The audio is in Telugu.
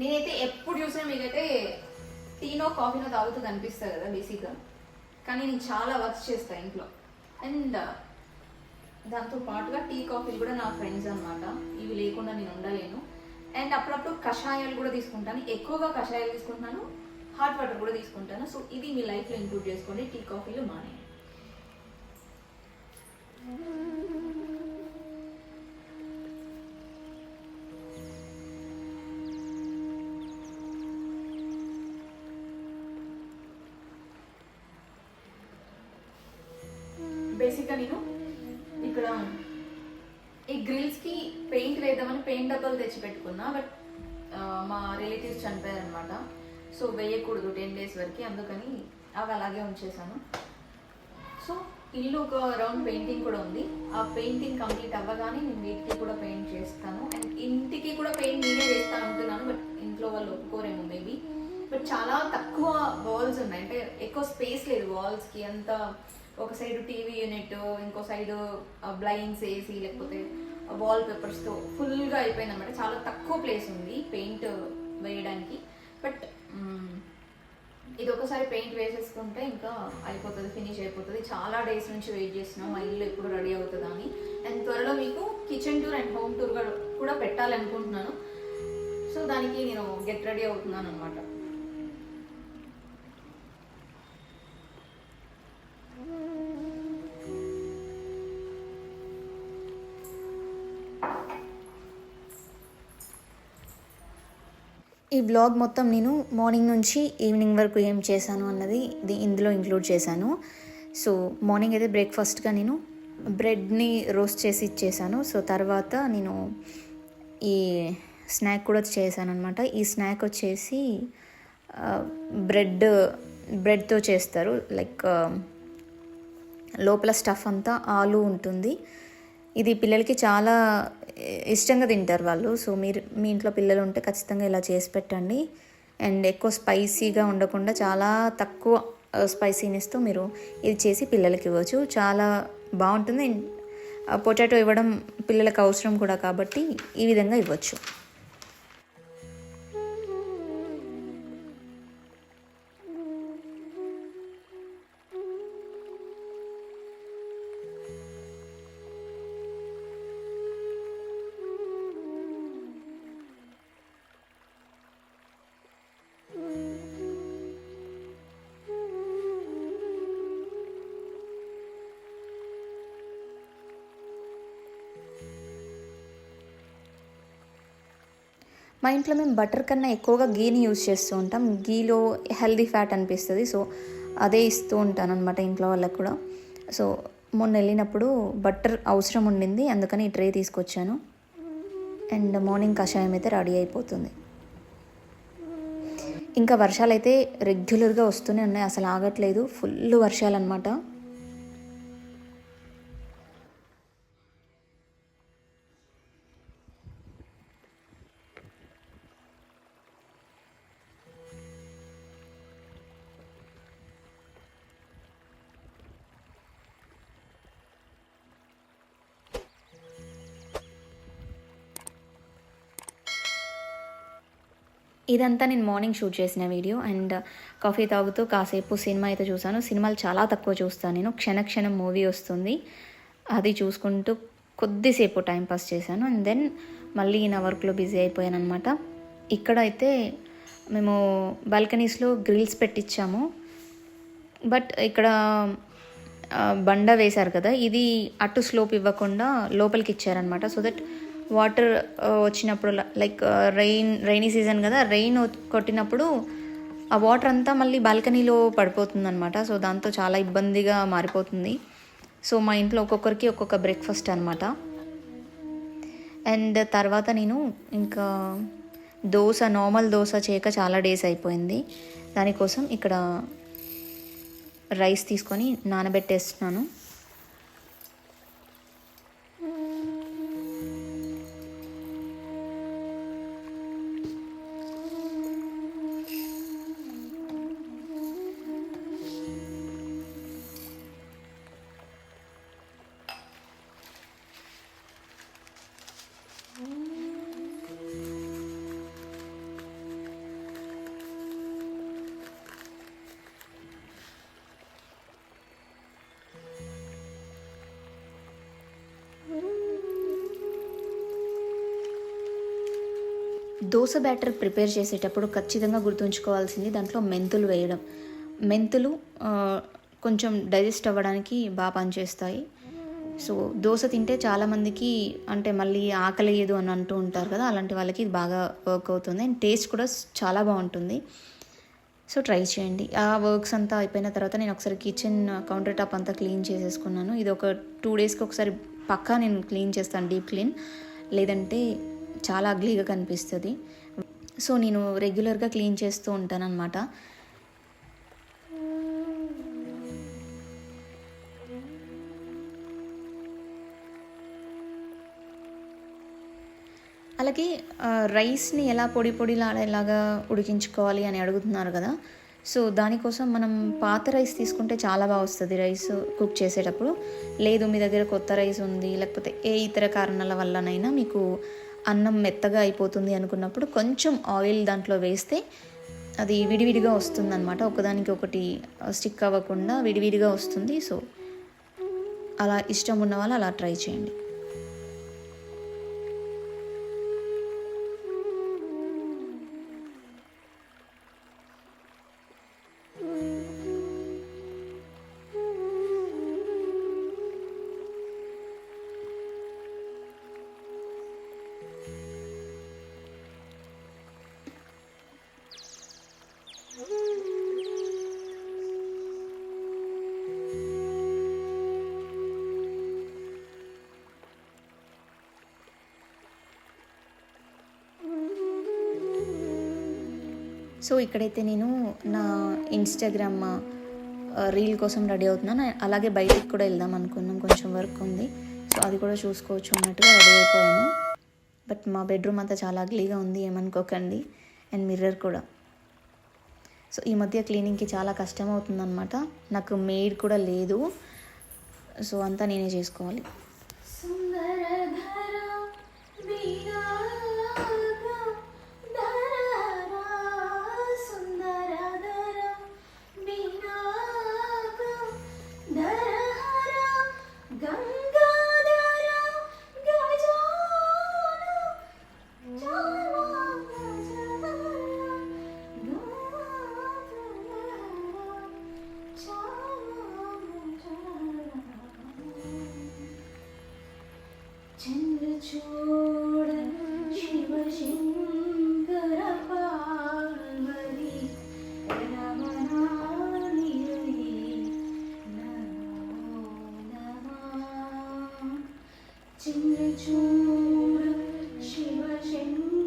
నేనైతే ఎప్పుడు చూసినా మీకైతే టీనో కాఫీనో తాగుతూ అనిపిస్తుంది కదా బేసిక్గా. కానీ నేను చాలా వర్క్స్ చేస్తాను ఇంట్లో. అండ్ దాంతో పాటుగా టీ కాఫీలు కూడా నా ఫ్రెండ్స్ అనమాట ఇవి లేకుండా నేను ఉండలేను. అండ్ అప్పుడప్పుడు కషాయాలు కూడా తీసుకుంటాను. ఎక్కువగా కషాయాలు తీసుకుంటాను హాట్ వాటర్ కూడా తీసుకుంటాను. సో ఇది మీ లైఫ్లో ఇంక్లూడ్ చేసుకోండి. టీ కాఫీలు మానే బేసిక్గా నేను ఇక్కడ ఈ గ్రిల్స్కి పెయింట్ వేద్దామని పెయింట్ డబ్బాలు తెచ్చి పెట్టుకున్నా బట్ మా రిలేటివ్స్ చనిపోయారు అనమాట సో వేయకూడదు టెన్ డేస్ వరకు అందుకని అవి అలాగే ఉంచేసాను సో ఇల్లు ఒక రౌండ్ పెయింటింగ్ కూడా ఉంది. ఆ పెయింటింగ్ కంప్లీట్ అవ్వగానే నేను వీటికి కూడా పెయింట్ చేస్తాను. అండ్ ఇంటికి కూడా పెయింట్ నేనే వేస్తాను అనుకున్నాను బట్ ఇంట్లో వాళ్ళు ఒప్పుకోరేమో మేబీ. బట్ చాలా తక్కువ వాల్స్ ఉన్నాయి. అంటే ఎక్కువ స్పేస్ లేదు వాల్స్కి. అంత ఒక సైడ్ టీవీ యూనిట్ ఇంకో సైడ్ బ్లైండ్స్ వేసి లేకపోతే వాల్ పేపర్స్తో ఫుల్గా అయిపోయింది అనమాట చాలా తక్కువ ప్లేస్ ఉంది పెయింట్ వేయడానికి. బట్ ఇది ఒకసారి పెయింట్ వేసేసుకుంటే ఇంకా అయిపోతుంది ఫినిష్ అయిపోతుంది. చాలా డేస్ నుంచి వెయిట్ చేస్తున్నాం మా ఇల్లు ఎప్పుడు రెడీ అవుతుందా అని. అండ్ త్వరలో మీకు kitchen tour and home tour కూడా పెట్టాలనుకుంటున్నాను. సో దానికి నేను గెట్ రెడీ అవుతున్నాను అనమాట ఈ బ్లాగ్ మొత్తం నేను మార్నింగ్ నుంచి ఈవినింగ్ వరకు ఏం చేశాను అన్నది ఇది ఇందులో ఇంక్లూడ్ చేశాను. సో మార్నింగ్ అయితే బ్రేక్ఫాస్ట్గా నేను బ్రెడ్ని రోస్ట్ చేసి ఇచ్చేసాను సో తర్వాత నేను ఈ స్నాక్ కూడా చేశాను అనమాట ఈ స్నాక్ వచ్చేసి బ్రెడ్ బ్రెడ్తో చేస్తారు. లైక్ లోపల స్టఫ్ అంతా ఆలు ఉంటుంది. ఇది పిల్లలకి చాలా ఇష్టంగా తింటారు వాళ్ళు. సో మీరు మీ ఇంట్లో పిల్లలు ఉంటే ఖచ్చితంగా ఇలా చేసి పెట్టండి. అండ్ ఎక్కువ స్పైసీగా ఉండకుండా చాలా తక్కువ స్పైసీనెస్తో మీరు ఇది చేసి పిల్లలకి ఇవ్వచ్చు. చాలా బాగుంటుంది. పొటాటో ఇవ్వడం పిల్లలకు అవసరం కూడా కాబట్టి ఈ విధంగా ఇవ్వచ్చు. మా ఇంట్లో మేము బటర్ కన్నా ఎక్కువగా గీని యూజ్ చేస్తూ ఉంటాం. గీలో హెల్దీ ఫ్యాట్ అనిపిస్తుంది. సో అదే ఇస్తూ ఉంటాను అనమాట ఇంట్లో వాళ్ళకు కూడా. సో మొన్న వెళ్ళినప్పుడు బటర్ అవసరం ఉండింది. అందుకని ఈ ట్రే తీసుకొచ్చాను. అండ్ మార్నింగ్ కషాయం అయితే రెడీ అయిపోతుంది. ఇంకా వర్షాలు అయితే రెగ్యులర్గా వస్తూనే ఉన్నాయి. అసలు ఆగట్లేదు. ఫుల్ వర్షాలు అనమాట ఇదంతా నేను మార్నింగ్ షూట్ చేసిన వీడియో అండ్ కాఫీ తాగుతూ కాసేపు సినిమా అయితే చూసాను సినిమాలు చాలా తక్కువ చూస్తాను నేను. క్షణ క్షణం మూవీ వస్తుంది. అది చూసుకుంటూ కొద్దిసేపు టైం పాస్ చేశాను. అండ్ దెన్ మళ్ళీ నా వర్క్లో బిజీ అయిపోయాను అనమాట ఇక్కడ అయితే మేము బాల్కనీస్లో గ్రిల్స్ పెట్టించాము బట్ ఇక్కడ బండ వేశారు కదా ఇది అటు స్లోప్ ఇవ్వకుండా లోపలికి ఇచ్చారనమాట సో దట్ వాటర్ వచ్చినప్పుడు లైక్ రెయిన్ రైనీ సీజన్ కదా రెయిన్ కొట్టినప్పుడు ఆ వాటర్ అంతా మళ్ళీ బాల్కనీలో పడిపోతుందనమాట సో దాంతో చాలా ఇబ్బందిగా మారిపోతుంది. సో మా ఇంట్లో ఒక్కొక్కరికి ఒక్కొక్క బ్రేక్ఫాస్ట్ అనమాట అండ్ తర్వాత నేను ఇంకా దోశ నార్మల్ దోశ చేయక చాలా డేస్ అయిపోయింది. దానికోసం ఇక్కడ రైస్ తీసుకొని నానబెట్టేస్తున్నాను. దోశ బ్యాటర్ ప్రిపేర్ చేసేటప్పుడు ఖచ్చితంగా గుర్తుంచుకోవాల్సింది దాంట్లో మెంతులు వేయడం. మెంతులు కొంచెం డైజెస్ట్ అవ్వడానికి బాగా పనిచేస్తాయి. సో దోశ తింటే చాలామందికి అంటే మళ్ళీ ఆకలియదు అని అంటూ ఉంటారు కదా అలాంటి వాళ్ళకి ఇది బాగా వర్క్ అవుతుంది. అండ్ టేస్ట్ కూడా చాలా బాగుంటుంది. సో ట్రై చేయండి. ఆ వర్క్స్ అంతా అయిపోయిన తర్వాత నేను ఒకసారి కిచెన్ కౌంటర్ టాప్ అంతా క్లీన్ చేసేసుకున్నాను. ఇది ఒక టూ డేస్కి ఒకసారి పక్కా నేను క్లీన్ చేస్తాను డీప్ క్లీన్. లేదంటే చాలా అగ్లీగా కనిపిస్తుంది. సో నేను రెగ్యులర్గా క్లీన్ చేస్తూ ఉంటానన్నమాట. అలాగే రైస్ని ఎలా పొడి పొడిలాడేలాగా ఉడికించుకోవాలి అని అడుగుతున్నారు కదా. సో దానికోసం మనం పాత రైస్ తీసుకుంటే చాలా బాగా వస్తుంది రైస్ కుక్ చేసేటప్పుడు. లేదు మీ దగ్గర కొత్త రైస్ ఉంది లేకపోతే ఏ ఇతర కారణాల వల్లనైనా మీకు అన్నం మెత్తగా అయిపోతుంది అనుకున్నప్పుడు కొంచెం ఆయిల్ దాంట్లో వేస్తే అది విడివిడిగా వస్తుంది అనమాట ఒకదానికి ఒకటి స్టిక్ అవ్వకుండా విడివిడిగా వస్తుంది. సో అలా ఇష్టం ఉన్న వాళ్ళు అలా ట్రై చేయండి. సో ఇక్కడైతే నేను నా ఇన్స్టాగ్రామ్ రీల్ కోసం రెడీ అవుతున్నాను. అలాగే బయటికి కూడా వెళ్దాం అనుకున్నాం. కొంచెం వర్క్ ఉంది. సో అది కూడా చూసుకోవచ్చు అన్నట్టుగా రెడీ అయిపోయాను. బట్ మా బెడ్రూమ్ అంతా చాలా అగ్లీగా ఉంది. ఏమనుకోకండి. అండ్ మిర్రర్ కూడా. సో ఈ మధ్య క్లీనింగ్కి చాలా కష్టం అవుతుందన్నమాట నాకు మెయిడ్ కూడా లేదు. సో అంతా నేనే చేసుకోవాలి. ചന്ദ്രചൂട ശിവശങ്കര പാർവതി നമ ചന്ദ്രചൂട ശിവശങ്കര